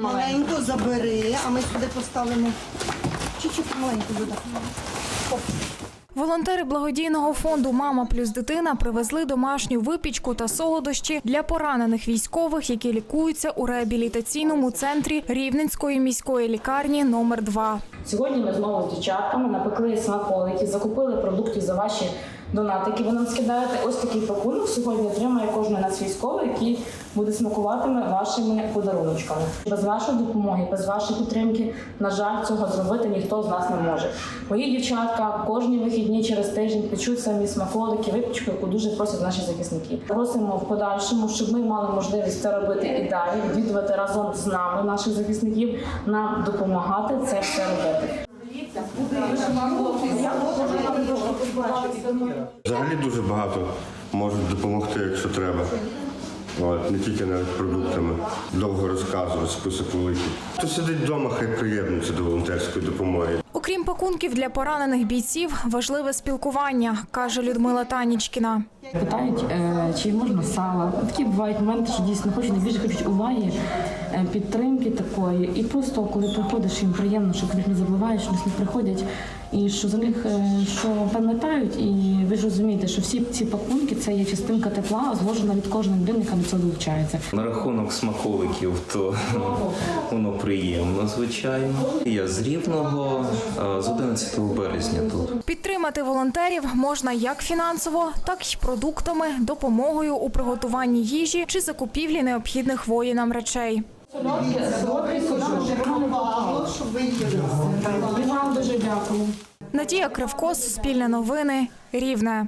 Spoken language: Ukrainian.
Маленьку. Забери, а ми сюди поставимо чуть-чуть маленьку туди. Волонтери благодійного фонду Мама плюс дитина привезли домашню випічку та солодощі для поранених військових, які лікуються у реабілітаційному центрі Рівненської міської лікарні номер 2 Сьогодні ми знову з дівчатками напекли смаколики, закупили продукти за ваші донати, які ви нам скидаєте. Ось такий пакунок сьогодні отримає кожен нас військовий, який буде смакуватиме вашими подаруночками. Без вашої допомоги, без вашої підтримки, на жаль, цього зробити ніхто з нас не може. Мої дівчатка кожні вихідні через тиждень печуть самі смаколики, випічку, яку дуже просять наші захисники. Просимо в подальшому, щоб ми мали можливість це робити і далі, відвідувати разом з нами наших захисників, нам допомагати це все робити. Взагалі дуже багато можуть допомогти, якщо треба. От, не тільки навіть продуктами. Довго розказую, список великий. Хто сидить вдома, хай приєднується до волонтерської допомоги. Окрім пакунків для поранених бійців, важливе спілкування, каже Людмила Танічкіна. Питають, е, чи можна сало. Такі бувають моменти, що дійсно хочуть найбільше хочуть уваги, е, підтримки такої. І просто коли приходиш, їм приємно, що про них не забувають, що них приходять, і що за них е, що пам'ятають. І ви ж розумієте, що всі ці пакунки це є частинка тепла, зложена від кожної людини, яка до цього долучається. На рахунок смаколиків, то воно приємно, звичайно. Я з Рівного з 11 березня тут. Підтримати волонтерів можна як фінансово, так й продуктами, допомогою у приготуванні їжі чи закупівлі необхідних воїнам речей. І. Надія Кривко, Суспільне новини, Рівне.